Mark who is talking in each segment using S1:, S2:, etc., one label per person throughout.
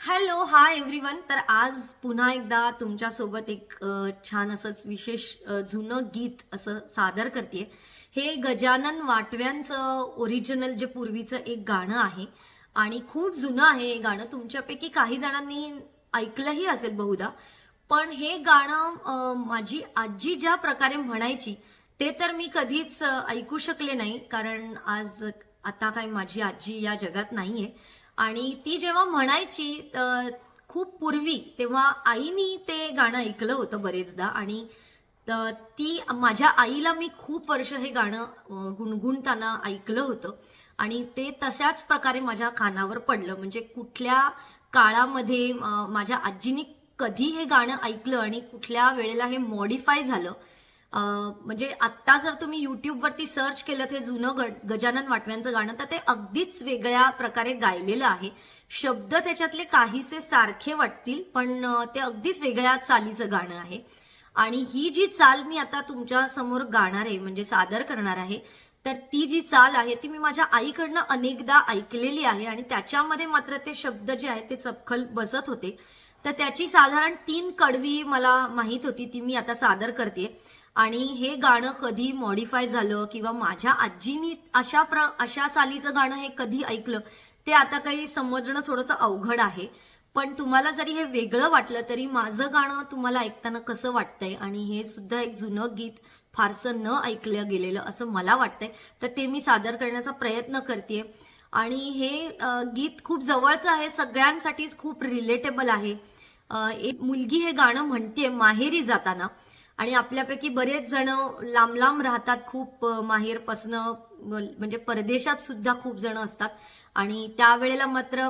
S1: Hello hi everyone तर आज पुन्हा एकदा तुमच्यासोबत एक छान असंच विशेष जुनं गीत असं सादर करते हे गजानन वाटव्यांचं ओरिजिनल जे पूर्वीचं एक गाणं आहे आणि खूप जुनं आहे हे गाणं. तुमच्यापैकी काही जणांनी ऐकलंही असेल बहुधा. पण हे गाणं माझी आजी ज्या प्रकारे म्हणायची ते तर मी कधीच ऐकू शकले नाही. कारण आज आता काय माझी आजी या जगात नाहीये. आणि ती जेव्हा म्हणायची खूप पूर्वी तेव्हा आईनी ते गाणं ऐकलं होतं बरेचदा आणि ती माझ्या आईला मी खूप वर्ष हे गाणं गुणगुणताना ऐकलं होतं आणि ते तशाच प्रकारे माझ्या कानावर पडलं. म्हणजे कुठल्या काळामध्ये माझ्या आजीनी कधी हे गाणं ऐकलं आणि कुठल्या वेळेला हे मॉडिफाय झालं म्हणजे आत्ता जर तुम्ही युट्यूबवरती सर्च केलं हे जुनं गजानन वाटव्यांचं गाणं तर ते अगदीच वेगळ्या प्रकारे गायलेलं आहे. शब्द त्याच्यातले काहीसे सारखे वाटतील पण ते अगदीच वेगळ्या चालीचं गाणं आहे. आणि ही जी चाल मी आता तुमच्यासमोर गाणार आहे म्हणजे सादर करणार आहे तर ती जी चाल आहे ती मी माझ्या आईकडनं अनेकदा ऐकलेली आहे आणि त्याच्यामध्ये मात्र ते शब्द जे आहेत ते चपखल बसत होते. तर त्याची साधारण तीन कडवी मला माहीत होती ती मी आता सादर करते आणि हे गाणं कधी मॉडिफाय झालं किंवा माझ्या आजीनी अशा प्र अशा चालीचं गाणं हे कधी ऐकलं ते आता काही समजणं थोडंसं अवघड आहे. पण तुम्हाला जरी हे वेगळं वाटलं तरी माझं गाणं तुम्हाला ऐकताना कसं वाटतंय? आणि हे सुद्धा एक जुनं गीत फारसं न ऐकलं गेलेलं असं मला वाटतंय. तर ते मी सादर करण्याचा प्रयत्न करते आणि हे गीत खूप जवळचं आहे सगळ्यांसाठीच खूप रिलेटेबल आहे. एक मुलगी हे गाणं म्हणते माहेरी जाताना. आणि आपल्यापैकी बरेच जण लांब लांब राहतात खूप माहेरपासनं म्हणजे परदेशात सुद्धा खूप जण असतात. आणि त्यावेळेला मात्र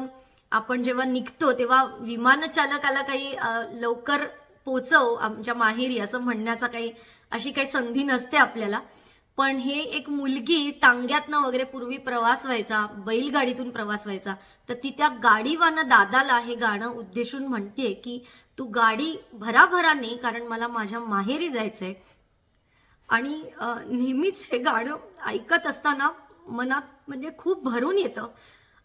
S1: आपण जेव्हा निघतो तेव्हा विमान चालकाला काही लवकर पोचव आमच्या माहेरी असं म्हणण्याचा काही अशी काही संधी नसते आपल्याला. पण हे एक मुलगी टांग्यातनं वगैरे पूर्वी प्रवास व्हायचा बैलगाडीतून प्रवास व्हायचा तर ती त्या गाडीवानं दादाला हे गाणं उद्देशून म्हणते की तू गाडी भराभराने कारण मला माझ्या माहेरी जायचंय. आणि नेहमीच हे गाणं ऐकत असताना मनात म्हणजे खूप भरून येतं.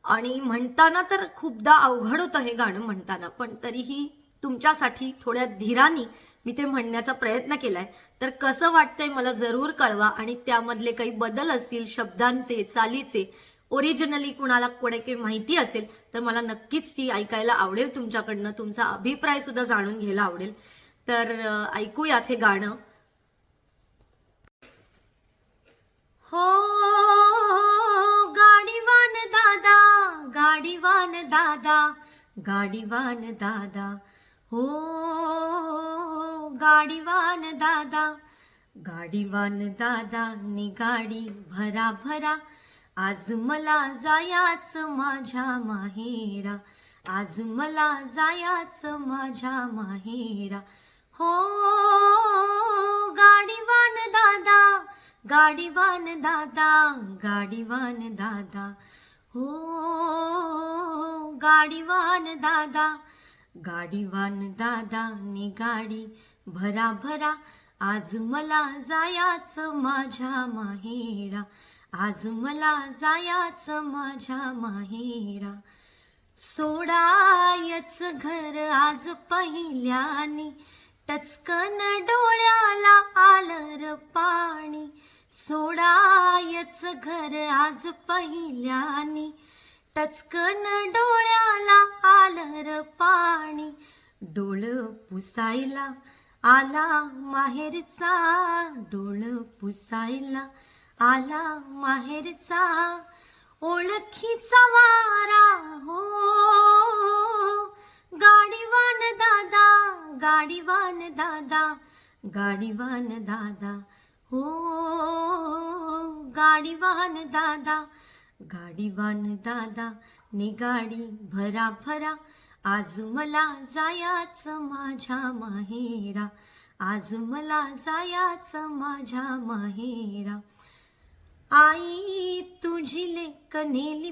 S1: आणि म्हणताना तर खूपदा अवघड होतं हे गाणं म्हणताना पण तरीही तुमच्यासाठी थोड्या धीरानी मी ते म्हणण्याचा प्रयत्न केलाय. तर कसं वाटतंय मला जरूर कळवा आणि त्यामधले काही बदल असतील शब्दांचे चालीचे ओरिजिनली कुणाला कोणी काही माहिती असेल तर मला नक्कीच ती ऐकायला आवडेल. तुमच्याकडनं तुमचा अभिप्राय सुद्धा जाणून घ्यायला आवडेल. तर ऐकूयात हे गाणं. हो गाडीवान दादा गाडीवान दादा गाडीवान दादा. हो गाडीवान दादा गाडीवान दादा नि गाडी भरा भरा. आज मला जायाच माझ्या माहेरा आज मला जायाच माझ्या माहेरा. हो गाडीवान दादा गाडीवान दादा गाडीवान दादा. हो गाडीवान दादा गाडीवान दादा नि गाडी भरा भरा आज मला जायाच माझ्या माहेरा. आज मला जायाच माझ्या माहेरा. सोडायच घर आज पहिल्यानी. टचकन डोळ्याला आलर पाणी. सोडायच घर आज पहिल्यानी. टचकन डोळ्याला आलर पाणी. डोळ पुसायला आला माहेरचा डोळ पुसायला आला माहेरचा ओळखीचा वारा हो. गाडीवान दादा गाडीवान दादा गाडीवान दादा हो. गाडीवान दादा गाडीवान दादा ने गाडी भरा भरा आज मला जायाच माझ्या माहेरा. आज मला जायाच माझ्या माहेरा. आई तुझी लेक नेली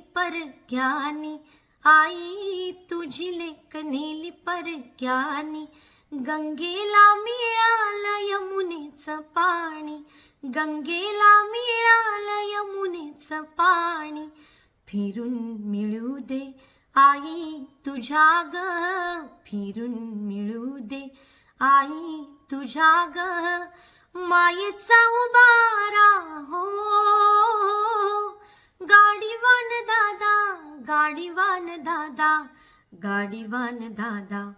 S1: ज्ञानी. आई तुझी लेक नेली ज्ञानी. गंगेला मिळालं यमुनेचं पाणी. गंगेला मिळालं यमुनेचं पाणी. फिरून मिळू दे आई तुझ्या ग फिरून मिळू दे. आई तुझ्या ग मायेचा उबारा हो. गाडीवान दादा गाडीवान दादा गाडीवान दादा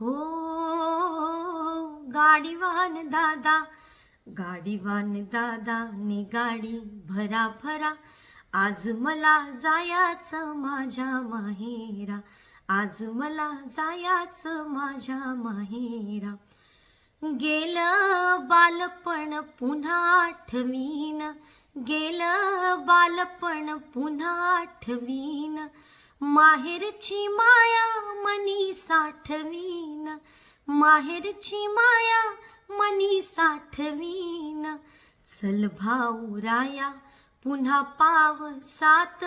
S1: हो. गाडीवान दादा गाडीवान दादा ने गाडी भरा भरा. आज मला जायाचं माझ्या माहेरा. आज मला जायाचं माझ्या माहेरा. गेलं बालपण पुन्हा आठवीन. गेलं बालपण पुन्हा आठवीन. माहेरची माया मनी साठवीन. माहेरची माया मनी साठवीन. चल भाऊ राया पुन्हा पाव सात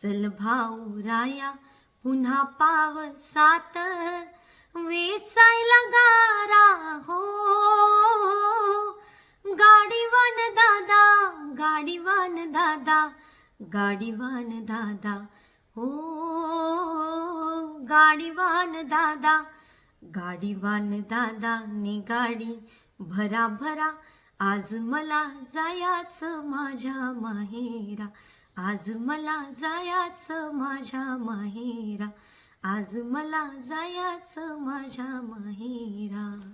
S1: चल भाऊ राया पुन्हा पाव सात वेचायला गारा हो. गाडीवान दादा गाडीवान दादा गाडीवान दादा हो. गाडीवान दादा गाडीवान दादा ने गाडी भरा भरा आज मला जायाचं माझ्या माहेरा. आज मला जायाचं माझ्या माहेरा. आज मला जायाचं माझ्या माहेरा.